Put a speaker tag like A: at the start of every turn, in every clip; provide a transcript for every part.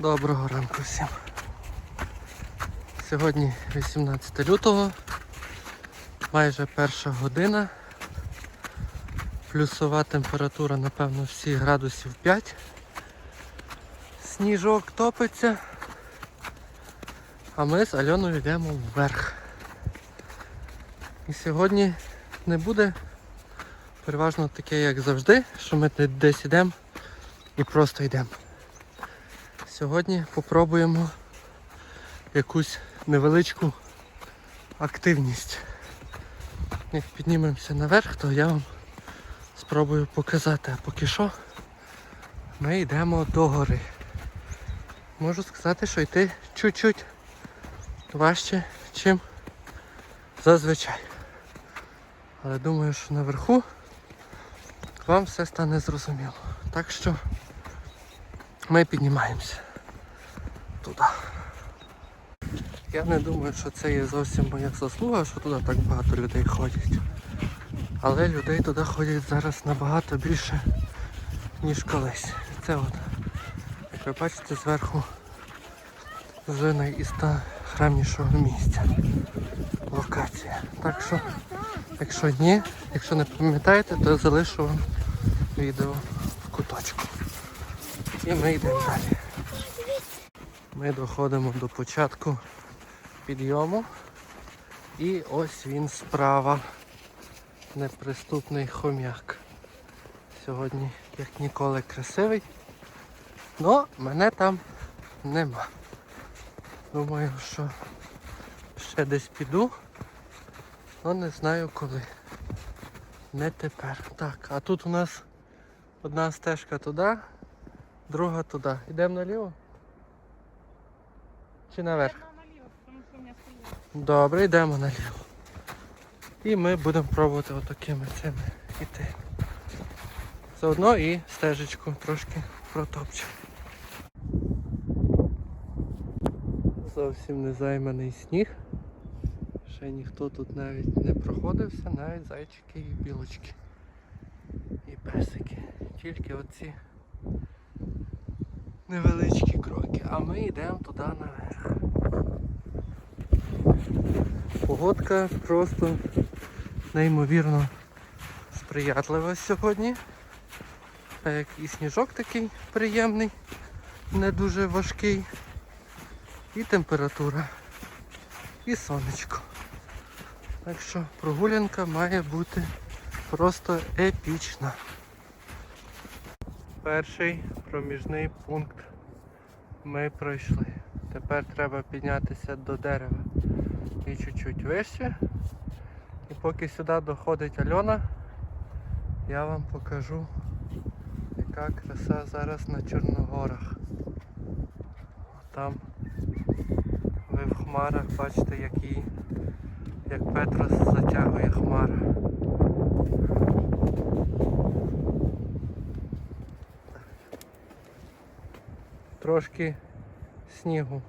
A: Доброго ранку всім. Сьогодні 18 лютого, майже перша година. Плюсова температура, напевно, всі градусів 5. Сніжок топиться. А ми з Альоною йдемо вверх. І сьогодні не буде переважно таке, як завжди, що ми десь йдемо і просто йдемо. Сьогодні попробуємо якусь невеличку активність. Як піднімемося наверх, то я вам спробую показати. А поки що ми йдемо до гори. Можу сказати, що йти чуть-чуть важче, чим зазвичай. Але думаю, що наверху вам все стане зрозуміло. Так що ми піднімаємося туди. Я не думаю, що це є зовсім моя заслуга, що туди так багато людей ходять. Але людей туди ходять зараз набагато більше, ніж колись. Це от, як ви бачите, зверху вже найістаграмнішого місця. Локація. Так що, якщо ні, якщо не пам'ятаєте, то залишу вам відео в куточку. І ми йдемо далі. Ми доходимо до початку підйому. І ось він справа. Неприступний хом'як. Сьогодні, як ніколи, красивий. Но мене там нема. Думаю, що ще десь піду, але не знаю коли. Не тепер. Так, а тут у нас одна стежка туди, друга туди. Йдемо наліво? Чи наверх? Добре, йдемо наліво. І ми будемо пробувати отакими цими йти. Заодно і стежечку трошки протопчемо. Зовсім не займаний сніг. Ще ніхто тут навіть не проходився, навіть зайчики і білочки. І песики. Тільки оці невеличкі кроки. А ми йдемо туди наверх. Погодка просто неймовірно сприятлива сьогодні. Так як і сніжок такий приємний, не дуже важкий. І температура, і сонечко. Так що прогулянка має бути просто епічна. Перший проміжний пункт ми пройшли. Тепер треба піднятися до дерева і чуть-чуть вище. І поки сюди доходить Альона, я вам покажу, яка краса зараз на Чорногорах. Там ви в хмарах бачите, як її, як Петрос затягує хмара. Трошки снігу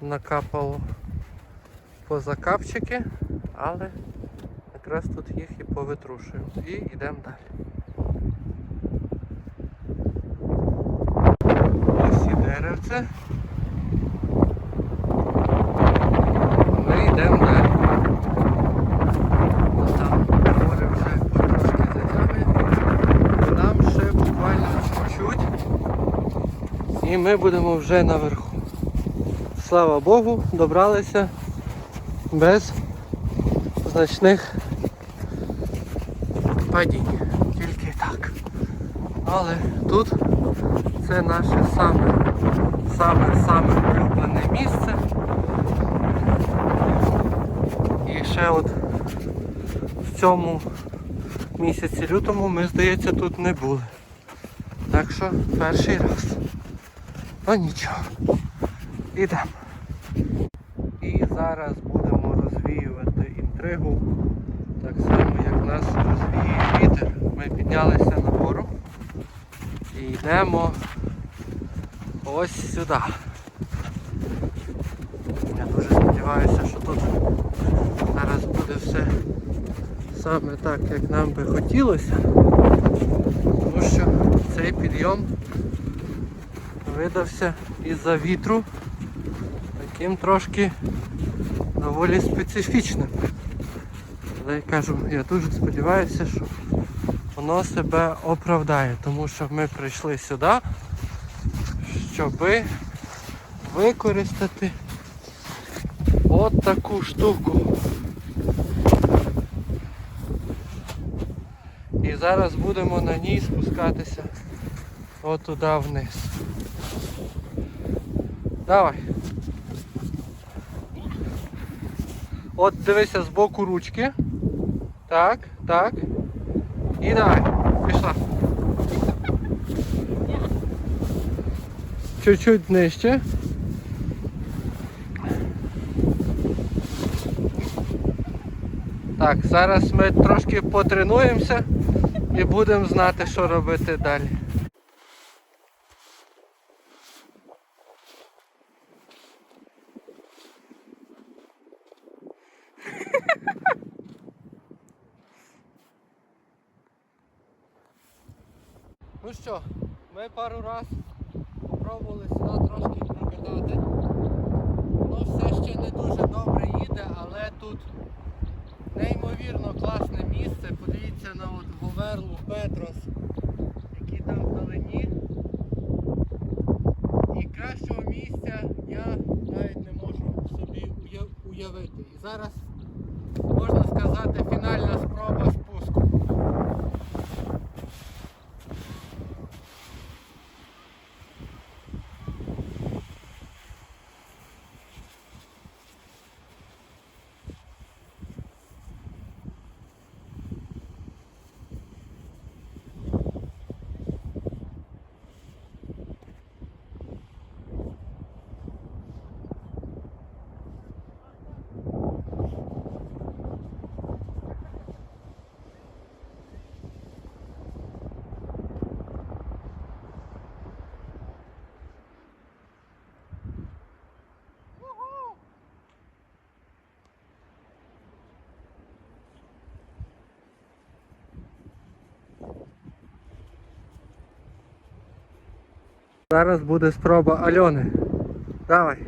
A: накапало поза капчики, але якраз тут їх і повитрушуємо. І йдемо далі. Ось і деревце. Ми йдемо далі. Ну, Там море вже потрошки затягує. Нам ще буквально чуть-чуть. І ми будемо вже наверху. Слава Богу, добралися без значних падінь. Тільки так. Але тут це наше саме саме саме улюблене місце. І ще от в цьому місяці лютому ми, здається, тут не були. Так що перший раз. Ну нічого. Ідемо. І зараз будемо розвіювати інтригу. Так само як нас розвіює вітер. Ми піднялися нагору і йдемо ось сюди. Я дуже сподіваюся, що тут зараз буде все саме так, як нам би хотілося. Тому що цей підйом видався із-за вітру таким трошки доволі специфічним. Але я кажу, я дуже сподіваюся, що воно себе оправдає, тому що ми прийшли сюди, щоб використати от таку штуку. І зараз будемо на ній спускатися отуда вниз. Давай. От дивися з боку ручки. Так, так. І давай. Пішла. Чуть-чуть нижче. Так, зараз ми трошки потренуємося і будемо знати, що робити далі. Ну що, ми пару раз спробували сюди трошки прокатати. Воно все ще не дуже добре їде, але тут неймовірно класне місце. Подивіться на от Говерлу Петрос, який там вдалині. І кращого місця я навіть не можу собі уявити. І зараз можна сказати фінальна спроба спуску. Зараз буде спроба Альони. Давай.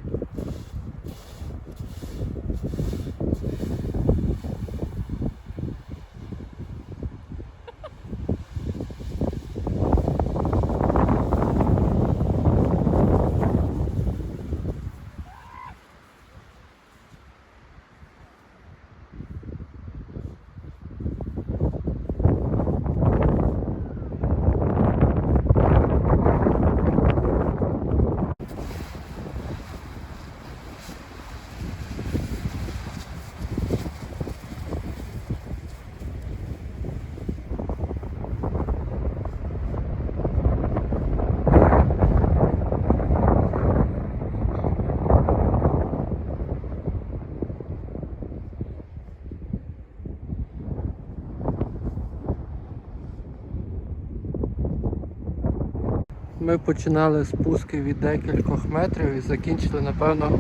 A: Ми починали спуски від декількох метрів і закінчили, напевно,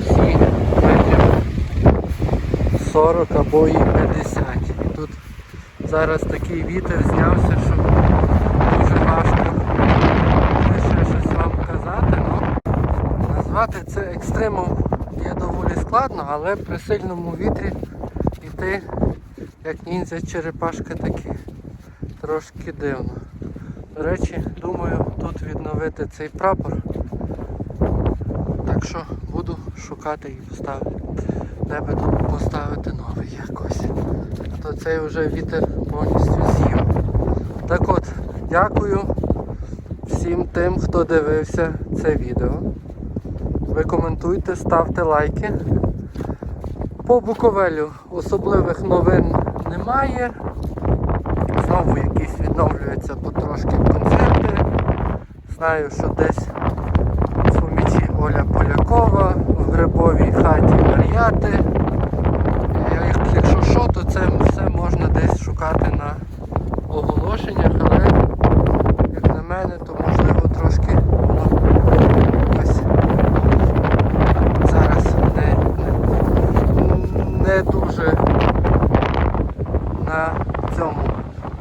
A: всі метрів 40 або і 50. І тут зараз такий вітер знявся, що дуже важко ще щось вам казати. Ну, назвати це екстремом є доволі складно, але при сильному вітрі йти як ніндзя черепашка таки трошки дивно. До речі, думаю тут відновити цей прапор. Так що буду шукати і поставити. Би тут поставити новий якось. То цей вже вітер повністю з'їв. Так от, дякую всім тим, хто дивився це відео. Ви коментуйте, ставте лайки. По Буковелю особливих новин немає. Відновлюються потрошки концерти. Знаю, що десь в Фомічі Оля Полякова, в Грибовій хаті Мар'яти. Якщо що, то це все можна десь шукати на оголошеннях, але як на мене, то можливо трошки зараз не дуже на цьому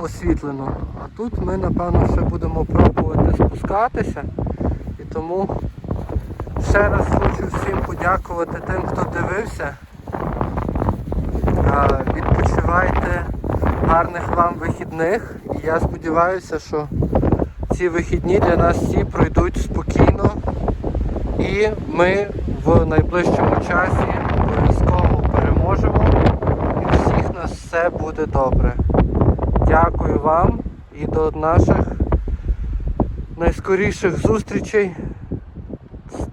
A: освітлено. Тут ми, напевно, ще будемо пробувати спускатися. І тому ще раз хочу всім подякувати тим, хто дивився. Відпочивайте гарних вам вихідних. І я сподіваюся, що ці вихідні для нас всі пройдуть спокійно. І ми в найближчому часі обов'язково переможемо. І всіх нас все буде добре. Дякую вам і до наших найскоріших зустрічей.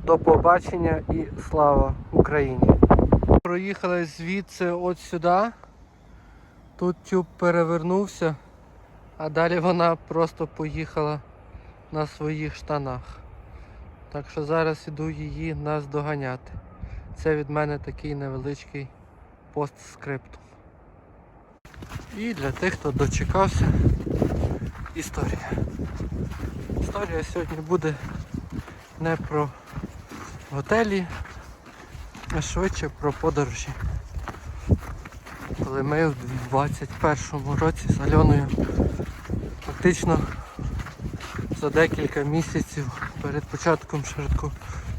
A: До побачення і слава Україні! Проїхали звідси от сюди. Тут тюб перевернувся, а далі вона просто поїхала на своїх штанах. Так що зараз іду її наздоганяти. Це від мене такий невеличкий постскриптум. І для тих, хто дочекався, історія. Історія сьогодні буде не про готелі, а швидше про подорожі. Коли ми в 21-му році з Альоною фактично за декілька місяців перед початком широко,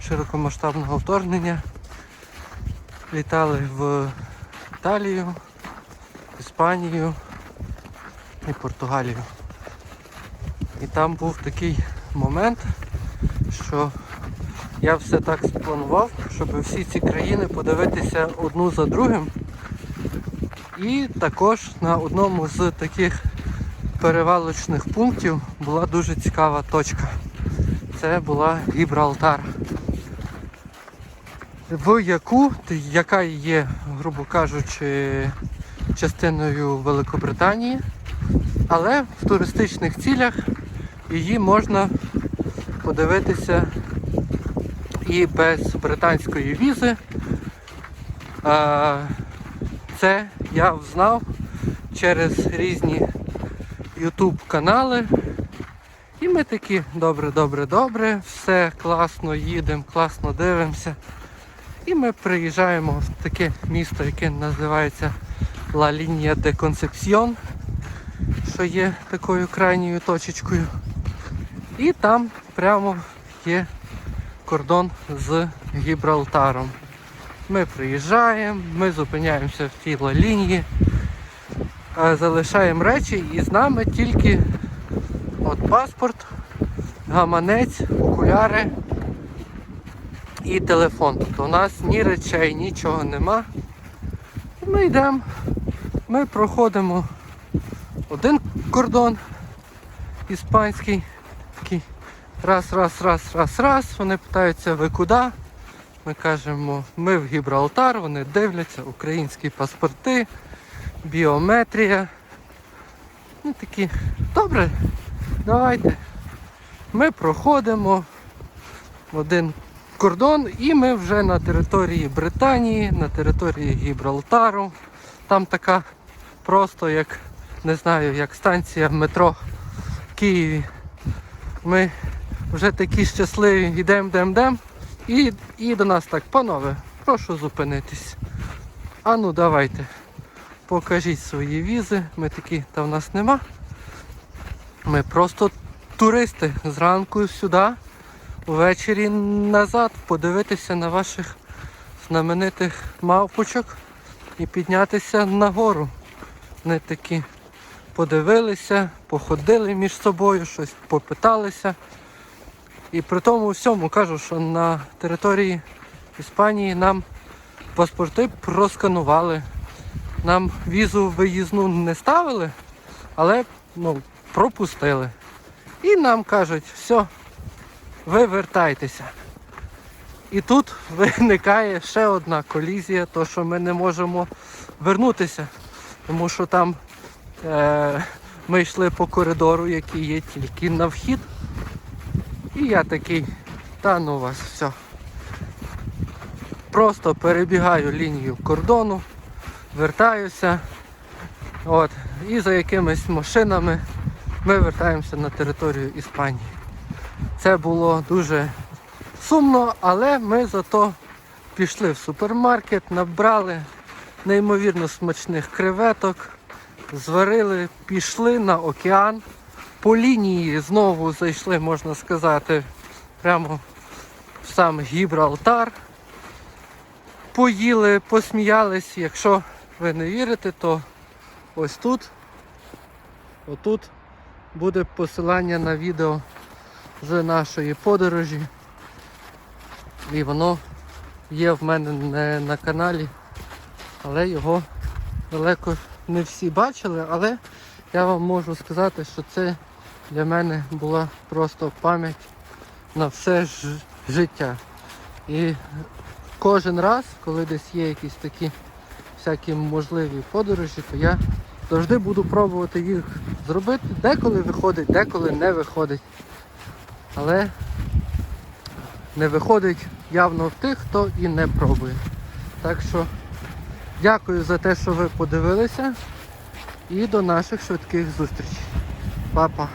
A: широкомасштабного вторгнення літали в Італію, Іспанію і Португалію. І там був такий момент, що я все так спланував, щоб всі ці країни подивитися одну за другим. І також на одному з таких перевалочних пунктів була дуже цікава точка. Це була Гібралтар. В яку, яка є, грубо кажучи, частиною Великобританії, але в туристичних цілях її можна подивитися і без британської візи. Це я взнав через різні YouTube канали. І ми такі добре, добре, добре, все класно їдемо, класно дивимося. І ми приїжджаємо в таке місто, яке називається La Línea de Concepción, що є такою крайньою точечкою. І там прямо є кордон з Гібралтаром. Ми приїжджаємо, ми зупиняємося в тій лінії, залишаємо речі і з нами тільки от паспорт, гаманець, окуляри і телефон. Тобто у нас ні речей, нічого нема. Ми йдемо, ми проходимо один кордон іспанський, раз, раз, раз, раз, раз. Вони питаються, ви куди? Ми кажемо, ми в Гібралтар, вони дивляться, українські паспорти, біометрія. Ну такі, добре, давайте. Ми проходимо один кордон і ми вже на території Британії, на території Гібралтару. Там така просто як, не знаю, як станція метро в Києві. Ми вже такі щасливі, йдемо, йдемо, йдемо. І, і до нас так, панове, прошу зупинитись. А ну давайте. Покажіть свої візи. Ми такі, та в нас нема. Ми просто туристи зранку сюди, ввечері назад, подивитися на ваших знаменитих мавпочок і піднятися нагору. Вони такі подивилися, походили між собою, щось попиталися. І при тому всьому кажу, що на території Іспанії нам паспорти просканували. Нам візу виїзну не ставили, але ну, пропустили. І нам кажуть, все, ви вертайтеся. І тут виникає ще одна колізія, то що ми не можемо вернутися, тому що там е, ми йшли по коридору, який є тільки на вхід. І я такий, та ну вас, все. Просто перебігаю лінію кордону, вертаюся. От, І за якимись машинами ми вертаємося на територію Іспанії. Це було дуже сумно, але ми зато пішли в супермаркет, набрали неймовірно смачних креветок, зварили, пішли на океан. По лінії знову зайшли, можна сказати, прямо в сам Гібралтар. Поїли, посміялись. Якщо ви не вірите, то ось тут, отут буде посилання на відео з нашої подорожі. І воно є в мене не на каналі, але його далеко не всі бачили, але я вам можу сказати, що це для мене була просто пам'ять на все життя. І кожен раз, коли десь є якісь такі всякі можливі подорожі, то я завжди буду пробувати їх зробити. Деколи виходить, деколи не виходить. Але не виходить явно тих, хто і не пробує. Так що дякую за те, що ви подивилися. І до наших швидких зустрічей. Па-па.